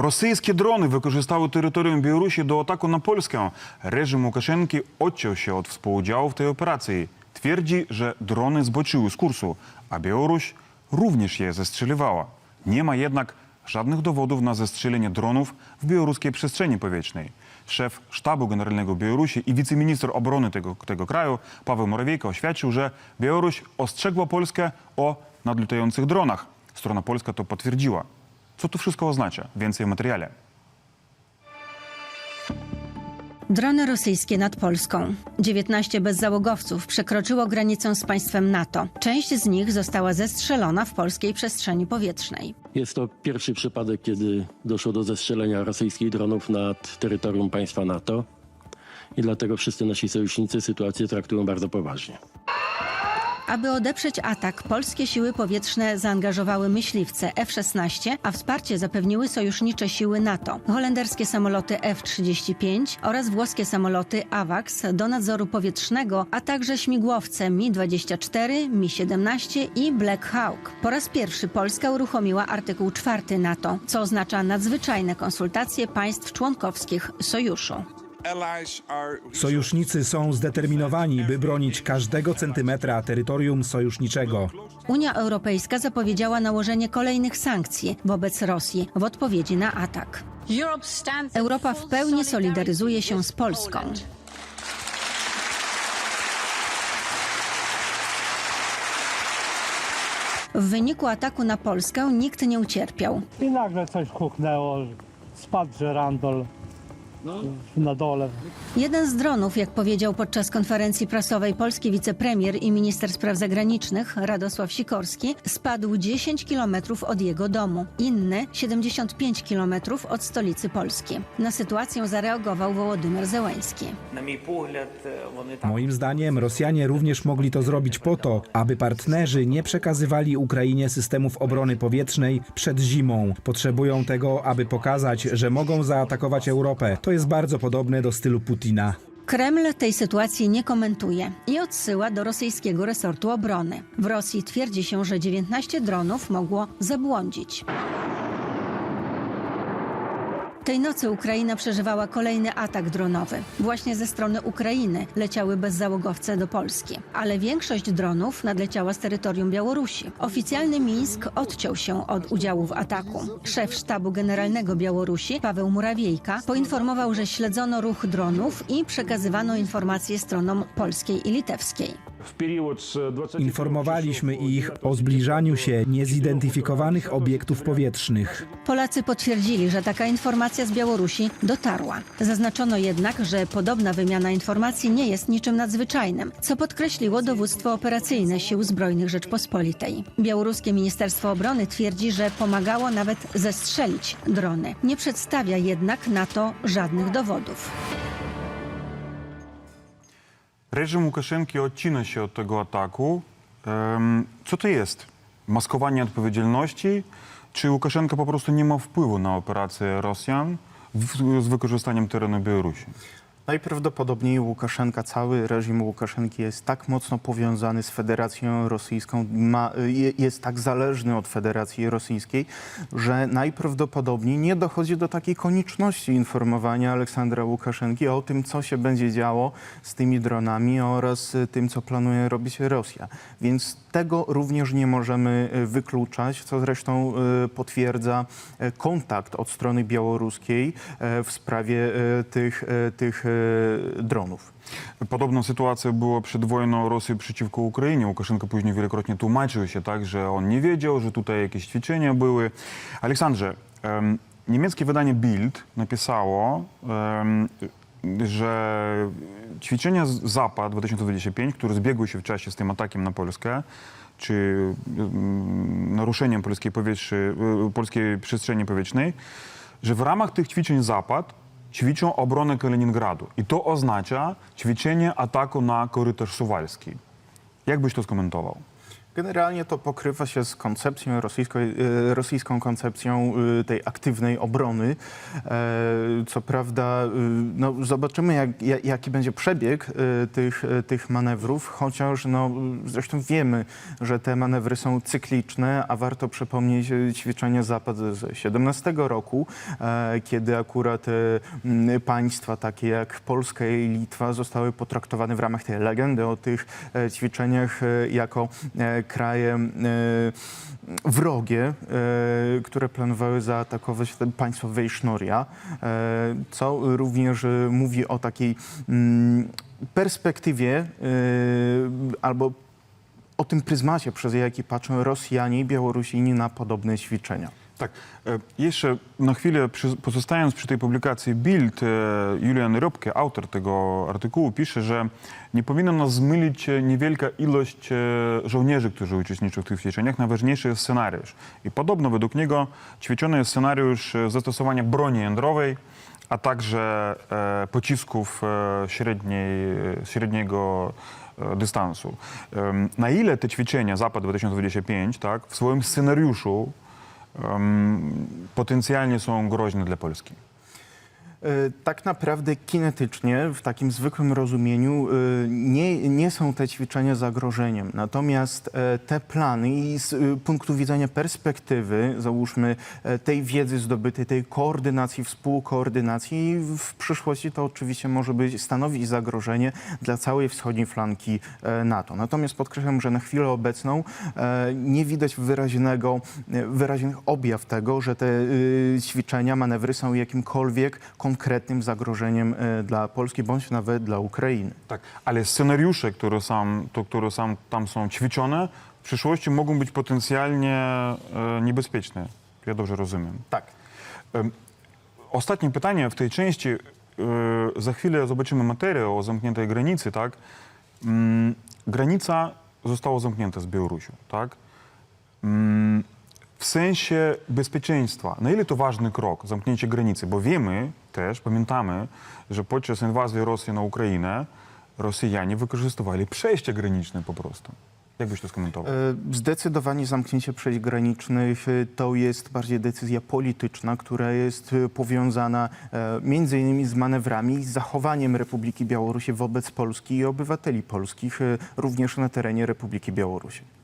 Російські дрони використали територію Білорусі до атаку на Польskę. Reżim Łukaszenki odciął się od współudziału w tej operacji. Twierdzi, że drony zboczyły z kursu, a Białoruś również je zestrzeliwała. Nie ma jednak żadnych dowodów na zestrzelenie dronów w białoruskiej przestrzeni powietrznej. Szef Sztabu Generalnego Białorusi i wiceminister obrony tego, tego kraju, Paweł Morawiejko, oświadczył, że Białoruś ostrzegła Polskę o nadlatujących dronach. Strona polska to potwierdziła. Co to wszystko oznacza? Więcej w materiale. Drony rosyjskie nad Polską. 19 bezzałogowców przekroczyło granicę z państwem NATO. Część z nich została zestrzelona w polskiej przestrzeni powietrznej. Jest to pierwszy przypadek, kiedy doszło do zestrzelenia rosyjskich dronów nad terytorium państwa NATO i dlatego wszyscy nasi sojusznicy sytuację traktują bardzo poważnie. Aby odeprzeć atak, polskie siły powietrzne zaangażowały myśliwce F-16, a wsparcie zapewniły sojusznicze siły NATO. Holenderskie samoloty F-35 oraz włoskie samoloty AWACS do nadzoru powietrznego, a także śmigłowce Mi-24, Mi-17 i Black Hawk. Po raz pierwszy Polska uruchomiła artykuł 4 NATO, co oznacza nadzwyczajne konsultacje państw członkowskich sojuszu. Sojusznicy są zdeterminowani, by bronić każdego centymetra terytorium sojuszniczego. Unia Europejska zapowiedziała nałożenie kolejnych sankcji wobec Rosji w odpowiedzi na atak. Europa w pełni solidaryzuje się z Polską. W wyniku ataku na Polskę nikt nie ucierpiał. I nagle coś huknęło, spadł żerandol no. na dole. Jeden z dronów, jak powiedział podczas konferencji prasowej polski wicepremier i minister spraw zagranicznych Radosław Sikorski, spadł 10 kilometrów od jego domu, inny 75 kilometrów od stolicy Polski. Na sytuację zareagował Wołodymyr Zełański. Moim zdaniem Rosjanie również mogli to zrobić po to, aby partnerzy nie przekazywali Ukrainie systemów obrony powietrznej przed zimą. Potrzebują tego, aby pokazać, że mogą zaatakować Europę. To jest bardzo podobne do stylu Putina. Kreml tej sytuacji nie komentuje i odsyła do rosyjskiego resortu obrony. W Rosji twierdzi się, że 19 dronów mogło zabłądzić. Tej nocy Ukraina przeżywała kolejny atak dronowy. Właśnie ze strony Ukrainy leciały bezzałogowce do Polski, ale większość dronów nadleciała z terytorium Białorusi. Oficjalny Mińsk odciął się od udziału w ataku. Szef sztabu generalnego Białorusi, Paweł Murawiejka, poinformował, że śledzono ruch dronów i przekazywano informacje stronom polskiej i litewskiej. Informowaliśmy ich o zbliżaniu się niezidentyfikowanych obiektów powietrznych. Polacy potwierdzili, że taka informacja z Białorusi dotarła. Zaznaczono jednak, że podobna wymiana informacji nie jest niczym nadzwyczajnym, co podkreśliło dowództwo operacyjne Sił Zbrojnych Rzeczpospolitej. Białoruskie Ministerstwo Obrony twierdzi, że pomagało nawet zestrzelić drony. Nie przedstawia jednak na to żadnych dowodów. Reżim Łukaszenki odcina się od tego ataku. Co to jest? Maskowanie odpowiedzialności? Czy Łukaszenka po prostu nie ma wpływu na operacje Rosjan z wykorzystaniem terenu Białorusi? Najprawdopodobniej Łukaszenka, cały reżim Łukaszenki jest tak mocno powiązany z Federacją Rosyjską, ma, je- jest tak zależny od Federacji Rosyjskiej, że najprawdopodobniej nie dochodzi do takiej konieczności informowania Aleksandra Łukaszenki o tym, co się będzie działo z tymi dronami oraz tym, co planuje robić Rosja. Więc tego również nie możemy y, wykluczać, co zresztą y, potwierdza y, kontakt od strony białoruskiej w sprawie tych, tych dronów. Podobna sytuacja była przed wojną Rosji przeciwko Ukrainie. Łukaszenko później wielokrotnie tłumaczył się tak, że on nie wiedział, że tutaj jakieś ćwiczenia były. Aleksandrze, em, niemieckie wydanie Bild napisało, że ćwiczenia Zapad 2025, które zbiegły się w czasie z tym atakiem na Polskę, czy naruszeniem polskiej, powietrzny, y, polskiej przestrzeni powietrznej, że w ramach tych ćwiczeń Zapad ćwiczą obronę Kaliningradu. I to oznacza ćwiczenie ataku na korytarz suwalski. Jak byś to skomentował? Generalnie to pokrywa się z koncepcją rosyjską, e, rosyjską koncepcją e, tej aktywnej obrony. E, Co prawda, no, zobaczymy, jak, ja- jaki będzie przebieg tych, tych manewrów, chociaż no, zresztą wiemy, że te manewry są cykliczne, a warto przypomnieć ćwiczenia Zapad z 17 roku, kiedy akurat państwa takie jak Polska i Litwa zostały potraktowane w ramach tej legendy o tych ćwiczeniach jako kraje e, wrogie, e, które planowały zaatakować państwo Wejsznoria, e, co również mówi o takiej mm, perspektywie albo o tym pryzmacie, przez jaki patrzą Rosjanie i Białorusini na podobne ćwiczenia. Tak, e, jeszcze na chwilę pozostając przy tej publikacji Bild, e, Julian Rybke, autor tego artykułu, pisze, że nie powinno nas zmylić e, niewielka ilość żołnierzy, którzy uczestniczą w tych ćwiczeniach. Najważniejszy jest scenariusz. I podobno według niego ćwiczony jest scenariusz zastosowania broni jądrowej, a także pocisków średniej, średniego dystansu. Na ile te ćwiczenia Zapad 2025 tak, w swoim scenariuszu potencjalnie są groźne dla Polski? E, Tak naprawdę kinetycznie, w takim zwykłym rozumieniu, e, nie, nie są te ćwiczenia zagrożeniem. Natomiast e, te plany i z punktu widzenia perspektywy, załóżmy tej wiedzy zdobytej, tej koordynacji, współkoordynacji, w przyszłości to oczywiście może być stanowić zagrożenie dla całej wschodniej flanki NATO. Natomiast podkreślam, że na chwilę obecną nie widać wyraźnego, wyraźnych objaw tego, że te ćwiczenia, manewry są jakimkolwiek konkretnym zagrożeniem e, dla Polski bądź nawet dla Ukrainy. Tak, ale scenariusze, które, sam, to, które sam, tam są ćwiczone, w przyszłości mogą być potencjalnie e, niebezpieczne. Ja dobrze rozumiem. Tak. Ostatnie pytanie w tej części. e, Za chwilę zobaczymy materię o zamkniętej granicy, tak? Mm, Granica została zamknięta z Białorusią, tak? W sensie bezpieczeństwa, na ile to ważny krok, zamknięcie granicy? Bo wiemy też, pamiętamy, że podczas inwazji Rosji na Ukrainę Rosjanie wykorzystywali przejścia graniczne po prostu. Jak byś to skomentował? E, Zdecydowanie zamknięcie przejść granicznych e, to jest bardziej decyzja polityczna, która jest e, powiązana między innymi z manewrami z zachowaniem Republiki Białorusi wobec Polski i obywateli polskich, również na terenie Republiki Białorusi.